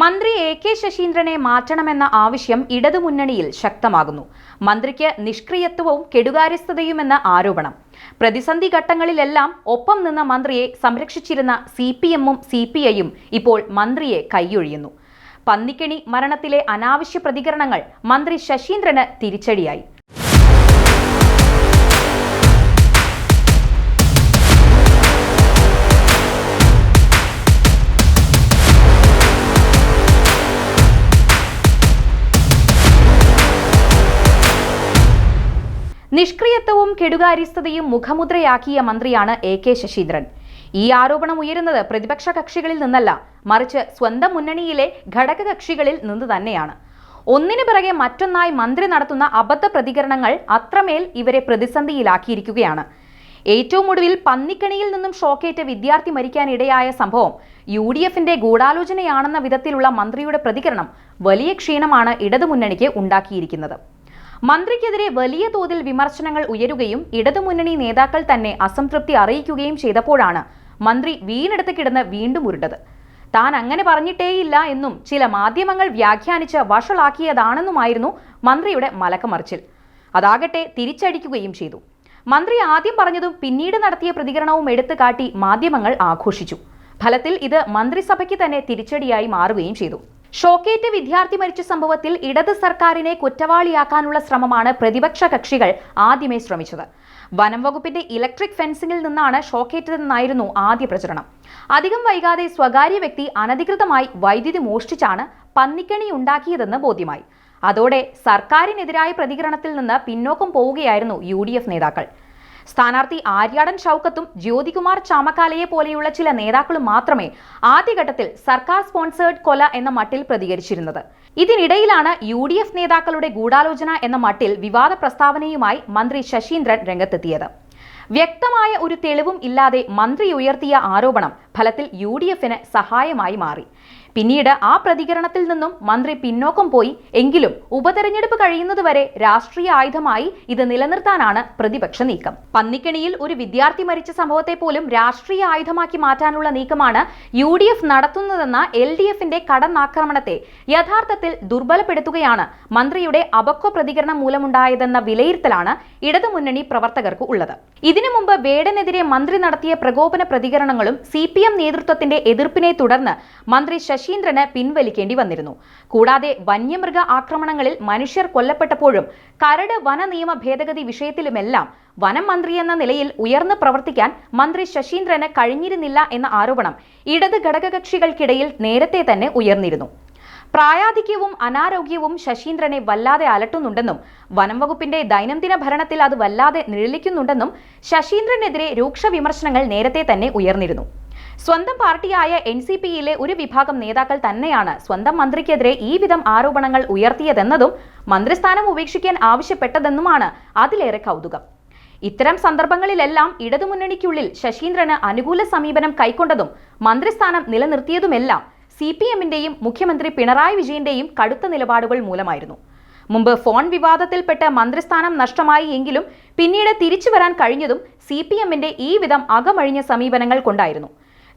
മന്ത്രി A K ശശീന്ദ്രനെ മാറ്റണമെന്ന ആവശ്യം ഇടതുമുന്നണിയിൽ ശക്തമാകുന്നു. മന്ത്രിക്ക് നിഷ്ക്രിയത്വവും കെടുകാര്യസ്ഥതയുമെന്ന ആരോപണം. പ്രതിസന്ധി ഘട്ടങ്ങളിലെല്ലാം ഒപ്പം നിന്ന മന്ത്രിയെ സംരക്ഷിച്ചിരുന്ന സി പി എമ്മും സി പി ഐയും ഇപ്പോൾ മന്ത്രിയെ കൈയൊഴിയുന്നു. പന്നിക്കണി മരണത്തിലെ അനാവശ്യ പ്രതികരണങ്ങൾ മന്ത്രി ശശീന്ദ്രന് തിരിച്ചടിയായി. നിഷ്ക്രിയത്വവും കെടുകാര്യസ്ഥതയും മുഖമുദ്രയാക്കിയ മന്ത്രിയാണ് എ കെ ശശീന്ദ്രൻ. ഈ ആരോപണം ഉയരുന്നത് പ്രതിപക്ഷ കക്ഷികളിൽ നിന്നല്ല മറിച്ച് സ്വന്തം മുന്നണിയിലെ ഘടകകക്ഷികളിൽ നിന്ന് തന്നെയാണ്. ഒന്നിനു പിറകെ മറ്റൊന്നായി മന്ത്രി നടത്തുന്ന അബദ്ധ പ്രതികരണങ്ങൾ അത്രമേൽ ഇവരെ പ്രതിസന്ധിയിലാക്കിയിരിക്കുകയാണ്. ഏറ്റവും ഒടുവിൽ പന്നിക്കണിയിൽ നിന്നും ഷോക്കേറ്റ് വിദ്യാർത്ഥി മരിക്കാനിടയായ സംഭവം യു ഡി എഫിന്റെ ഗൂഢാലോചനയാണെന്ന വിധത്തിലുള്ള മന്ത്രിയുടെ പ്രതികരണം വലിയ ക്ഷീണമാണ് ഇടതുമുന്നണിക്ക് ഉണ്ടാക്കിയിരിക്കുന്നത്. മന്ത്രിക്കെതിരെ വലിയ തോതിൽ വിമർശനങ്ങൾ ഉയരുകയും ഇടതുമുന്നണി നേതാക്കൾ തന്നെ അസംതൃപ്തി അറിയിക്കുകയും ചെയ്തപ്പോഴാണ് മന്ത്രി വീണെടുത്ത് കിടന്ന് വീണ്ടും ഉരുണ്ടത്. താൻ അങ്ങനെ പറഞ്ഞിട്ടേയില്ല എന്നും ചില മാധ്യമങ്ങൾ വ്യാഖ്യാനിച്ച് വഷളാക്കിയതാണെന്നുമായിരുന്നു മന്ത്രിയുടെ മലക്കമറിച്ചിൽ. അതാകട്ടെ തിരിച്ചടിക്കുകയും ചെയ്തു. മന്ത്രി ആദ്യം പറഞ്ഞതും പിന്നീട് നടത്തിയ പ്രതികരണവും എടുത്തു കാട്ടി മാധ്യമങ്ങൾ ആഘോഷിച്ചു. ഫലത്തിൽ ഇത് മന്ത്രിസഭയ്ക്ക് തന്നെ തിരിച്ചടിയായി മാറുകയും ചെയ്തു. ഷോക്കേറ്റ് വിദ്യാർത്ഥി മരിച്ച സംഭവത്തിൽ ഇടത് സർക്കാരിനെ കുറ്റവാളിയാക്കാനുള്ള ശ്രമമാണ് പ്രതിപക്ഷ കക്ഷികൾ ആദ്യമേ ശ്രമിച്ചത്. വനം വകുപ്പിന്റെ ഇലക്ട്രിക് ഫെൻസിംഗിൽ നിന്നാണ് ഷോക്കേറ്റതെന്നായിരുന്നു ആദ്യ പ്രചരണം. അധികം വൈകാതെ സ്വകാര്യ വ്യക്തി അനധികൃതമായി വൈദ്യുതി മോഷ്ടിച്ചാണ് പന്നിക്കണി ഉണ്ടാക്കിയതെന്ന് ബോധ്യമായി. അതോടെ സർക്കാരിനെതിരായ പ്രതികരണത്തിൽ നിന്ന് പിന്നോക്കം പോവുകയായിരുന്നു യു നേതാക്കൾ. സ്ഥാനാർത്ഥി ആര്യാടൻ ഷൗക്കത്തും ജ്യോതികുമാർ ചാമക്കാലയെ പോലെയുള്ള ചില നേതാക്കളും മാത്രമേ ആദ്യഘട്ടത്തിൽ സർക്കാർ സ്പോൺസേഡ് കൊല എന്ന മട്ടിൽ പ്രതികരിച്ചിരുന്നത്. ഇതിനിടയിലാണ് യു ഡി എഫ് നേതാക്കളുടെ ഗൂഢാലോചന എന്ന മട്ടിൽ വിവാദ പ്രസ്താവനയുമായി മന്ത്രി ശശീന്ദ്രൻ രംഗത്തെത്തിയത്. വ്യക്തമായ ഒരു തെളിവും ഇല്ലാതെ മന്ത്രി ഉയർത്തിയ ആരോപണം ഫലത്തിൽ യു സഹായമായി മാറി. പിന്നീട് ആ പ്രതികരണത്തിൽ നിന്നും മന്ത്രി പിന്നോക്കം പോയി. എങ്കിലും ഉപതെരഞ്ഞെടുപ്പ് കഴിയുന്നതുവരെ രാഷ്ട്രീയ ആയുധമായി ഇത് നിലനിർത്താനാണ് പ്രതിപക്ഷ നീക്കം. പന്നിക്കണിയിൽ ഒരു വിദ്യാർത്ഥി മരിച്ച സംഭവത്തെ പോലും രാഷ്ട്രീയ ആയുധമാക്കി മാറ്റാനുള്ള നീക്കമാണ് യു ഡി എഫ് നടത്തുന്നതെന്ന എൽ ഡി എഫിന്റെ കടന്നാക്രമണത്തെ യഥാർത്ഥത്തിൽ ദുർബലപ്പെടുത്തുകയാണ് മന്ത്രിയുടെ അപക്വ പ്രതികരണം മൂലമുണ്ടായതെന്ന വിലയിരുത്തലാണ് ഇടതുമുന്നണി പ്രവർത്തകർക്ക് ഉള്ളത്. ഇതിനു മുമ്പ് വേടനെതിരെ മന്ത്രി നടത്തിയ പ്രകോപന പ്രതികരണങ്ങളും സി നേതൃത്വത്തിന്റെ എതിർപ്പിനെ തുടർന്ന് മന്ത്രി ശശീന്ദ്രന് പിൻവലിക്കേണ്ടി വന്നിരുന്നു. കൂടാതെ വന്യമൃഗ ആക്രമണങ്ങളിൽ മനുഷ്യർ കൊല്ലപ്പെട്ടപ്പോഴും കരട് വന നിയമ ഭേദഗതി വിഷയത്തിലുമെല്ലാം വനം മന്ത്രി എന്ന നിലയിൽ ഉയർന്ന് പ്രവർത്തിക്കാൻ മന്ത്രി ശശീന്ദ്രന് കഴിഞ്ഞിരുന്നില്ല എന്ന ആരോപണം ഇടത് ഘടകകക്ഷികൾക്കിടയിൽ നേരത്തെ തന്നെ ഉയർന്നിരുന്നു. പ്രായാധിക്യവും അനാരോഗ്യവും ശശീന്ദ്രനെ വല്ലാതെ അലട്ടുന്നുണ്ടെന്നും വനം വകുപ്പിന്റെ ദൈനംദിന ഭരണത്തിൽ അത് വല്ലാതെ നിഴലിക്കുന്നുണ്ടെന്നും ശശീന്ദ്രനെതിരെ രൂക്ഷ വിമർശനങ്ങൾ നേരത്തെ തന്നെ ഉയർന്നിരുന്നു. സ്വന്തം പാർട്ടിയായ എൻ സി പിയിലെ ഒരു വിഭാഗം നേതാക്കൾ തന്നെയാണ് സ്വന്തം മന്ത്രിക്കെതിരെ ഈ വിധം ആരോപണങ്ങൾ ഉയർത്തിയതെന്നതും മന്ത്രിസ്ഥാനം ഉപേക്ഷിക്കാൻ ആവശ്യപ്പെട്ടതെന്നുമാണ് അതിലേറെ കൗതുകം. ഇത്തരം സന്ദർഭങ്ങളിലെല്ലാം ഇടതുമുന്നണിക്കുള്ളിൽ ശശീന്ദ്രന് അനുകൂല സമീപനം കൈക്കൊണ്ടതും മന്ത്രിസ്ഥാനം നിലനിർത്തിയതുമെല്ലാം സി പി എമ്മിന്റെയും മുഖ്യമന്ത്രി പിണറായി വിജയന്റെയും കടുത്ത നിലപാടുകൾ മൂലമായിരുന്നു. മുമ്പ് ഫോൺ വിവാദത്തിൽപ്പെട്ട് മന്ത്രിസ്ഥാനം നഷ്ടമായി എങ്കിലും പിന്നീട് തിരിച്ചു വരാൻ കഴിഞ്ഞതും സി പി എമ്മിന്റെ ഈ വിധം അകമഴിഞ്ഞ സമീപനങ്ങൾ കൊണ്ടായിരുന്നു.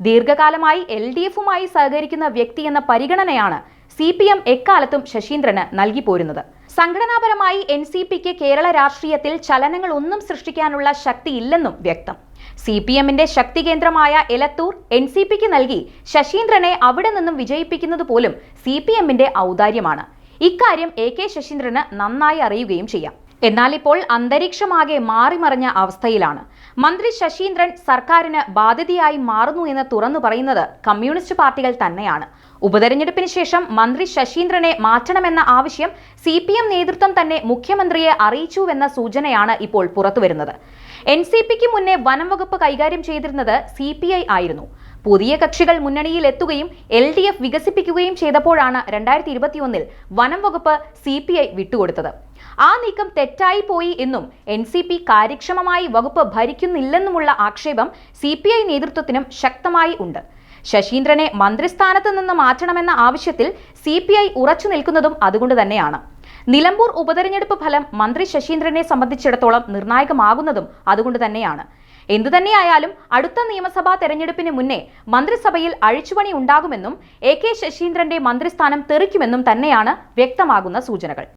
ദീർഘകാലമായി എൽ ഡി എഫുമായി സഹകരിക്കുന്ന വ്യക്തി എന്ന പരിഗണനയാണ് സി പി എം എക്കാലത്തും ശശീന്ദ്രന് നൽകി പോരുന്നത്. സംഘടനാപരമായി എൻ സി പിക്ക് കേരള രാഷ്ട്രീയത്തിൽ ചലനങ്ങൾ ഒന്നും സൃഷ്ടിക്കാനുള്ള ശക്തിയില്ലെന്നും വ്യക്തം. സി പി എമ്മിന്റെ ശക്തി കേന്ദ്രമായ എലത്തൂർ എൻ സി പിക്ക് നൽകി ശശീന്ദ്രനെ അവിടെ നിന്നും വിജയിപ്പിക്കുന്നത് പോലും സി പി എമ്മിന്റെ ഔദാര്യമാണ്. ഇക്കാര്യം എ കെ ശശീന്ദ്രന് നന്നായി അറിയുകയും ചെയ്യാം. എന്നാൽ ഇപ്പോൾ അന്തരീക്ഷമാകെ മാറിമറിഞ്ഞ അവസ്ഥയിലാണ്. മന്ത്രി ശശീന്ദ്രൻ സർക്കാരിന് ബാധ്യതയായി മാറുന്നു എന്ന് തുറന്നു പറയുന്നത് കമ്മ്യൂണിസ്റ്റ് പാർട്ടികൾ തന്നെയാണ്. ഉപതെരഞ്ഞെടുപ്പിന് ശേഷം മന്ത്രി ശശീന്ദ്രനെ മാറ്റണമെന്ന ആവശ്യം സി പി എം നേതൃത്വം തന്നെ മുഖ്യമന്ത്രിയെ അറിയിച്ചുവെന്ന സൂചനയാണ് ഇപ്പോൾ പുറത്തുവരുന്നത്. എൻ സി പിക്ക് മുന്നേ വനം വകുപ്പ് കൈകാര്യം ചെയ്തിരുന്നത് സി പി ഐ ആയിരുന്നു. പുതിയ കക്ഷികൾ മുന്നണിയിൽ എത്തുകയും എൽ ഡി എഫ് വികസിപ്പിക്കുകയും ചെയ്തപ്പോഴാണ് രണ്ടായിരത്തി ഇരുപത്തിയൊന്നിൽ വനം വകുപ്പ് സി പി ഐ വിട്ടുകൊടുത്തത്. ആ നീക്കം തെറ്റായി പോയി എന്നും എൻ സി പി കാര്യക്ഷമമായി വകുപ്പ് ഭരിക്കുന്നില്ലെന്നുമുള്ള ആക്ഷേപം സി പി ഐ നേതൃത്വത്തിനും ശക്തമായി ഉണ്ട്. ശശീന്ദ്രനെ മന്ത്രിസ്ഥാനത്ത് നിന്ന് മാറ്റണമെന്ന ആവശ്യത്തിൽ സി പി ഐ ഉറച്ചു നിൽക്കുന്നതും അതുകൊണ്ട് തന്നെയാണ്. നിലമ്പൂർ ഉപതെരഞ്ഞെടുപ്പ് ഫലം മന്ത്രി ശശീന്ദ്രനെ സംബന്ധിച്ചിടത്തോളം നിർണായകമാകുന്നതും അതുകൊണ്ട് തന്നെയാണ്. എന്തുതന്നെയായാലും അടുത്ത നിയമസഭാ തെരഞ്ഞെടുപ്പിന് മുന്നേ മന്ത്രിസഭയിൽ അഴിച്ചുപണി ഉണ്ടാകുമെന്നും എ കെ ശശീന്ദ്രന്റെ മന്ത്രിസ്ഥാനം തെറിക്കുമെന്നും തന്നെയാണ് വ്യക്തമാകുന്ന സൂചനകൾ.